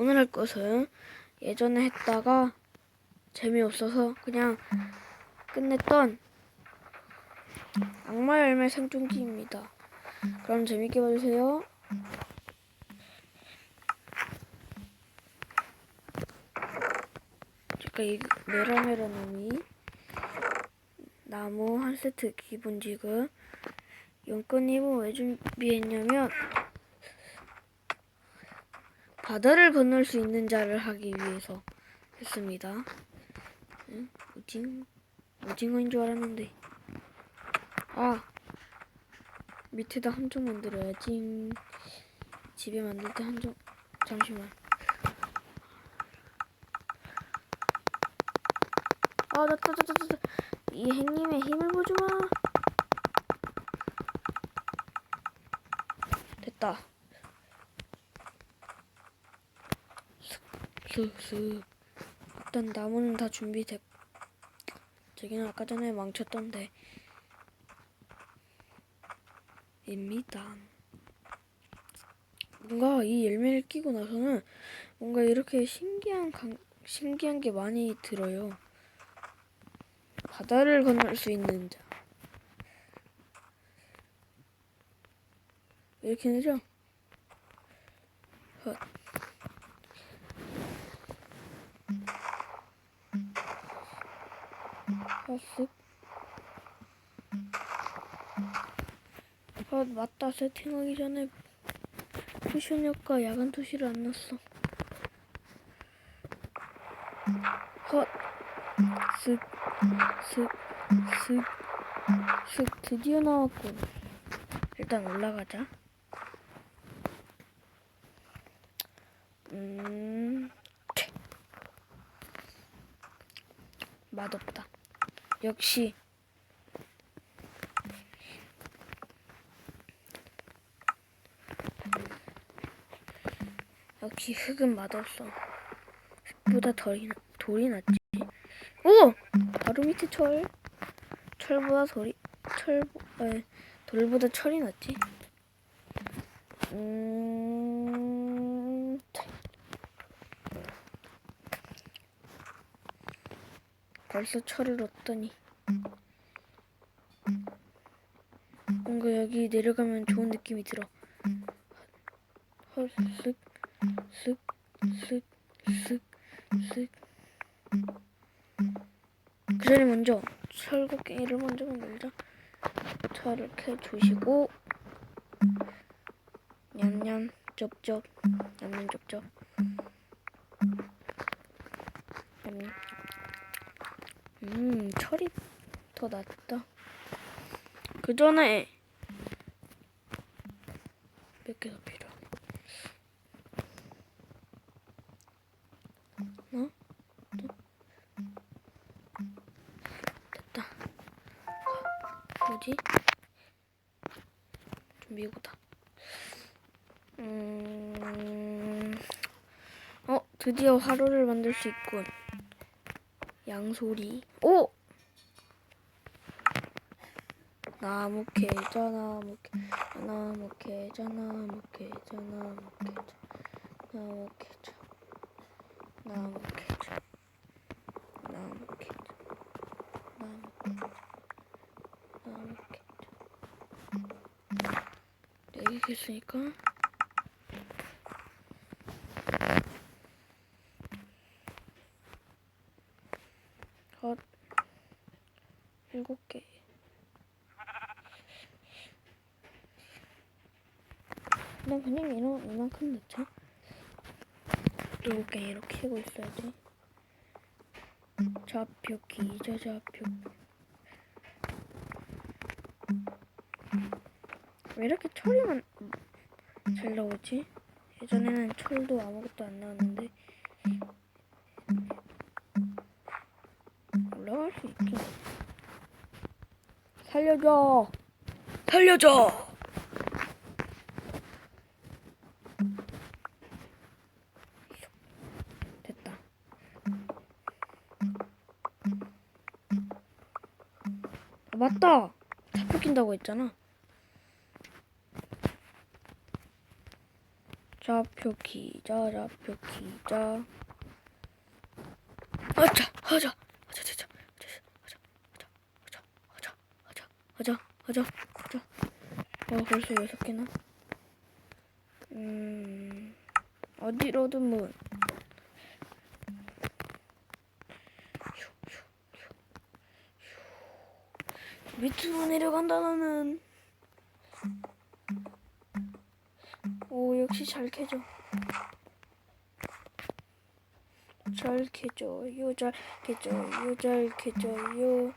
오늘 할 것은 예전에 했다가 재미없어서 그냥 끝냈던 악마 열매 생존기입니다. 그럼 재밌게 봐주세요. 제가 이 메라메라 놈이 나무 한 세트 기본 지금 용건 입은 왜 준비했냐면 바다를 건널 수 있는 자를 하기 위해서 했습니다. 응? 오징 오징어인 줄 알았는데 아 밑에다 함정 만들어야지. 집에 만들 때 함정 잠시만. 아, 나, 나, 나, 나, 나, 이 행님의 힘을 보주마. 됐다. 슥, 슥. 일단 나무는 다 준비됐. 저기는 아까 전에 망쳤던데. 입니다. 뭔가 이 열매를 끼고 나서는 뭔가 이렇게 신기한 강, 신기한 게 많이 들어요. 바다를 건널 수 있는 자. 이렇게 되죠? 헛. 헛쓱. 헛, 맞다. 세팅하기 전에 쿠션 효과 야간 투시를 안 넣었어. 헛. 쓱. 슥, 슥, 슥 드디어 나왔군. 일단 올라가자. 음, 퇴. 맛없다. 역시 역시 흙은 맛없어. 흙보다 덜이, 돌이 낫지. 오! 바로 밑에 철. 철보다 돌이 철 아, 돌보다 철이 낫지. 음. 벌써 철을 얻더니. 뭔가 여기 내려가면 좋은 느낌이 들어. 헐, 쓱, 쓱, 쓱, 쓱, 쓱. 그 전에 먼저 철곡갱이를 먼저 만들자. 철을 캐주시고. 냠냠 쩝쩝. 냠냠 쩝쩝. 냠냠 음 철이 더 낫다. 그 전에 몇 개 더 필요해. 어? 됐다. 뭐지? 좀 이거다. 음, 어, 드디어 화로를 만들 수 있군. 양소리. 오! 나무 캐자, 나무 캐, 나무 캐자, 나무 캐자, 나무 캐자, 나무 캐자, 나무 캐자, 나무 캐자, 나무 캐자. 여기 있으니까 7개. 난 그냥 이런, 이만큼 넣자. 7개 이렇게 하고 있어야지. 좌표, 기자 좌표. 왜 이렇게 철이만 잘 나오지? 예전에는 철도 아무것도 안 나왔는데 올라갈 수 있긴 살려줘. 살려줘. 됐다. 아, 맞다. 차 뺏긴다고 했잖아. 좌표 기자 좌표 기자. 아자 하자 하자 하자 하자 하자 하자 하자 하자 하자. 어 벌써 여섯 개나? 음 어디로든 문. 밑으로 내려간다 나는. 오 역시 잘 캐져. 잘 캐져요 잘 캐져요 잘 캐져요.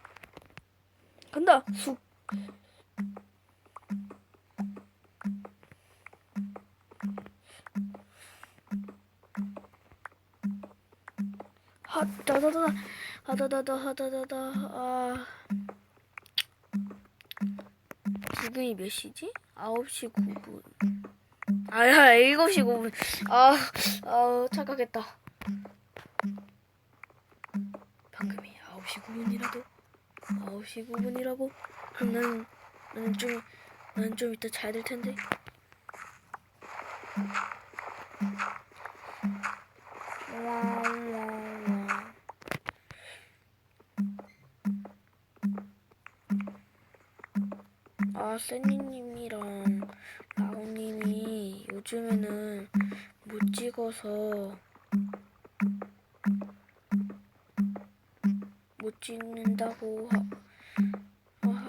간다! 쑥 하다다다 하다다다 하다다다 아. 지금이 몇 시지? 9시 9분. 아야 7시 9분. 아, 아 착각했다. 방금이 9시 9분이라도? 9시 9분이라고? 그럼 나는 나는 좀 나는 좀 이따 자야 될 텐데. 아, 세니님이랑 라오님이 요즘에는 못 찍어서 못 찍는다고 하,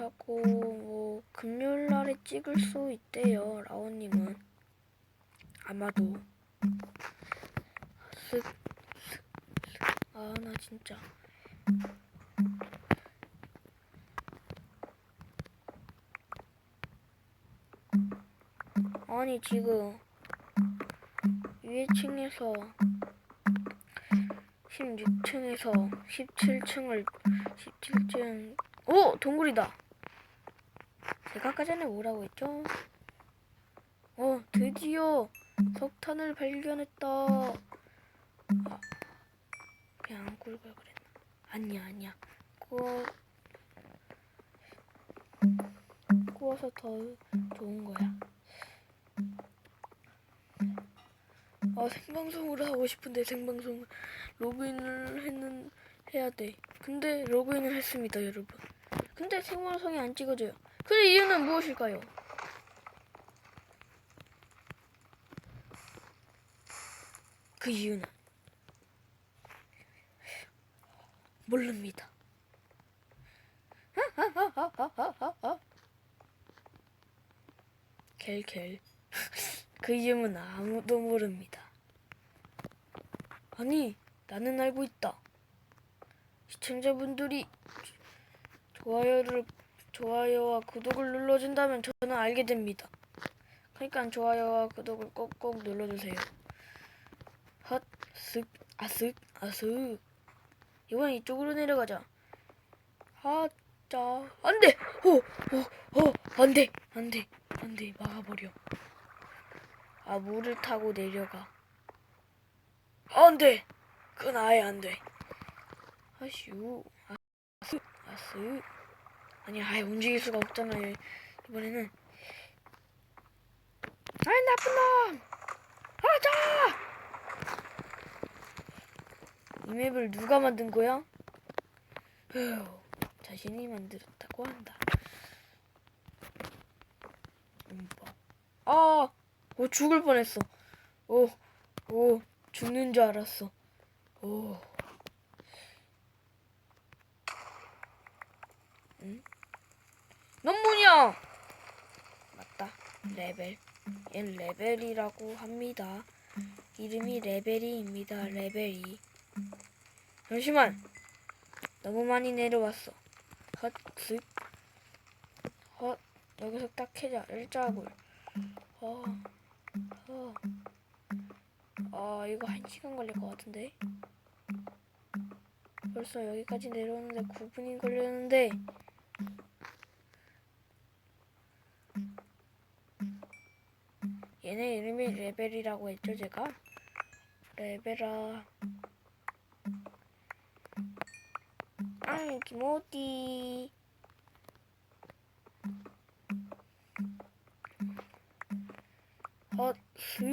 하고 뭐 금요일 날에 찍을 수 있대요. 라오님은 아마도. 아, 나 진짜. 아니 지금 위에 층에서 16층에서 17층을 17층 오 동굴이다. 제가 아까 전에 뭐라고 했죠? 어 드디어 석탄을 발견했다. 아, 그냥 안 꿀걸 그랬나? 아니야 아니야. 구워 구워서 더 좋은 거야. 아 생방송을 하고 싶은데 생방송 로그인을 했는 해야 돼. 근데 로그인을 했습니다, 여러분. 근데 생방송이 안 찍어져요. 그 이유는 무엇일까요? 그 이유는 모릅니다. 겔겔. 그 이유는 아무도 모릅니다. 아니, 나는 알고 있다. 시청자분들이 좋아요를 좋아요와 구독을 눌러준다면 저는 알게 됩니다. 그러니까 좋아요와 구독을 꼭꼭 눌러주세요. 헛, 쓱, 아쓱, 아쓱. 이번 이쪽으로 내려가자. 아, 자, 안 돼! 오, 오, 오, 안 돼! 안 돼! 안 돼! 막아버려. 아, 물을 타고 내려가. 안 돼! 그건 아예 안 돼. 아슈, 아스, 아스. 아니, 아예 움직일 수가 없잖아요. 이번에는. 아이, 나쁜 놈! 하자! 이 맵을 누가 만든 거야? 휴, 자신이 만들었다고 한다. 아, 오 죽을 뻔했어. 오, 오 죽는 줄 알았어. 오. 응? 넌 뭐냐? 맞다. 레벨. 얜 레벨이라고 합니다. 이름이 레벨이입니다. 레벨이. 잠시만. 너무 많이 내려왔어. 헛, 슥. 헛. 여기서 딱 해자. 일자굴. 어. 어. 아, 이거 한 시간 걸릴 것 같은데. 벌써 여기까지 내려오는데 9분이 걸렸는데. 얘네 이름이 레벨이라고 했죠, 제가? 레벨아. 아이. 헛, 스,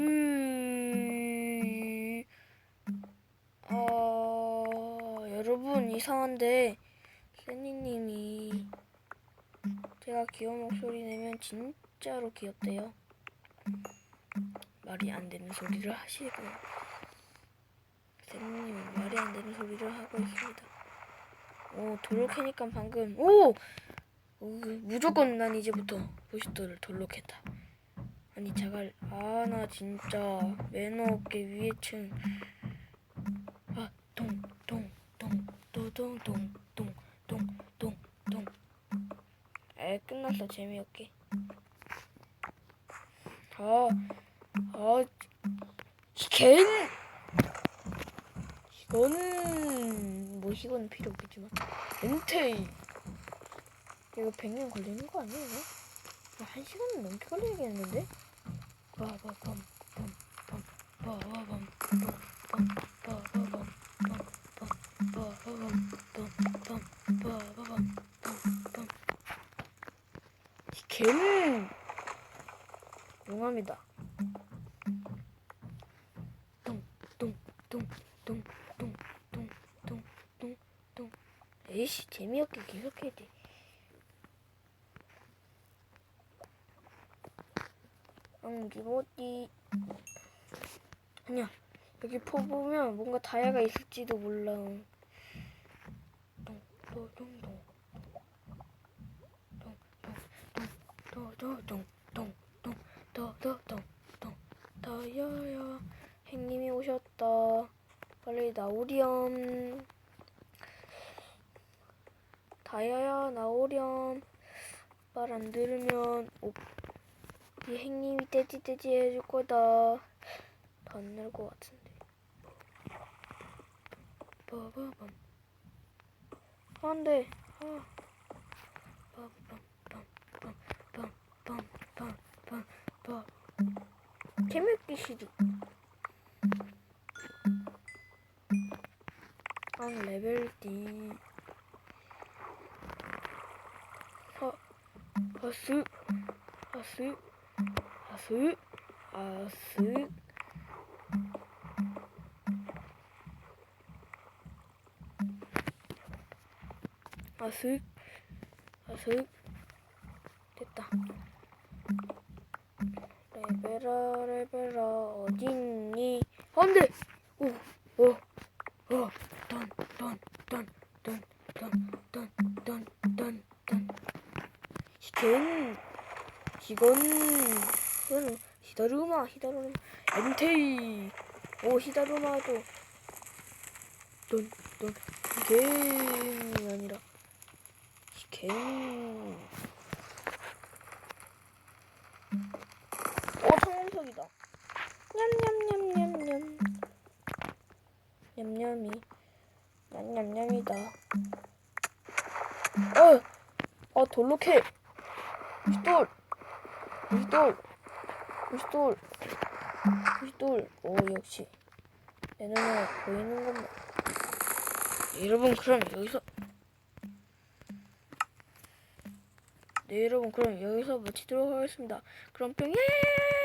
어, 여러분 이상한데 세니님이 제가 귀여운 목소리 내면 진짜로 귀엽대요. 말이 안 되는 소리를 하시고 쌤님은 말이 안 되는 소리를 하고 있습니다. 오 돌로 캐니까 방금 오! 오 무조건 난 이제부터 보시도를 돌로 캔다. 아니 자갈 아 나 진짜 매너 없게 위에 층 아 동 동 동 또 동 동 동 동 동 동 에 끝났어 재미없게 아 아, 걘 이거는 뭐 이거는 필요 없겠지만 엔테이 이거 100년 걸리는 거 아니에요? 한 시간 넘게 걸리겠는데? 이 개는 용암이다. 에이씨 재미없게 계속 해야 돼. 엉기모띠 아니야 여기 포 보면 뭔가 다이아가 있을지도 몰라. 똥똥똥똥 똥똥똥똥똥똥똥똥똥똥 다이아야 행님이 오셨다. 빨리 나오렴. 다이아야 나오렴. 말 안 들으면 오, 이 행님이 떼지떼지 해줄 거다. 더안낼것 같은데. 빠바밤. 안 돼. 아. 재밌기 싫어. 아 레벨 D. す、はす、はす、はす。あす、あす。出た。レベラレベラおじんに、ほんで 이건, 이건, 이건, 히다루마, 히다루마, 엔테이. 오, 히다루마도. 돈, 돈, 이게 아니라, 이게. 오, 청금석이다. 냠냠냠냠냠. 냠냠이. 냠냠냠이다. 어! 어, 돌로 캐! 무시돌! 무시돌! 무시돌! 무시돌! 오, 역시. 내 눈에 보이는 것만. 여러분, 그럼 여기서. 네, 여러분, 그럼 여기서 마치도록 하겠습니다. 그럼 뿅! 예!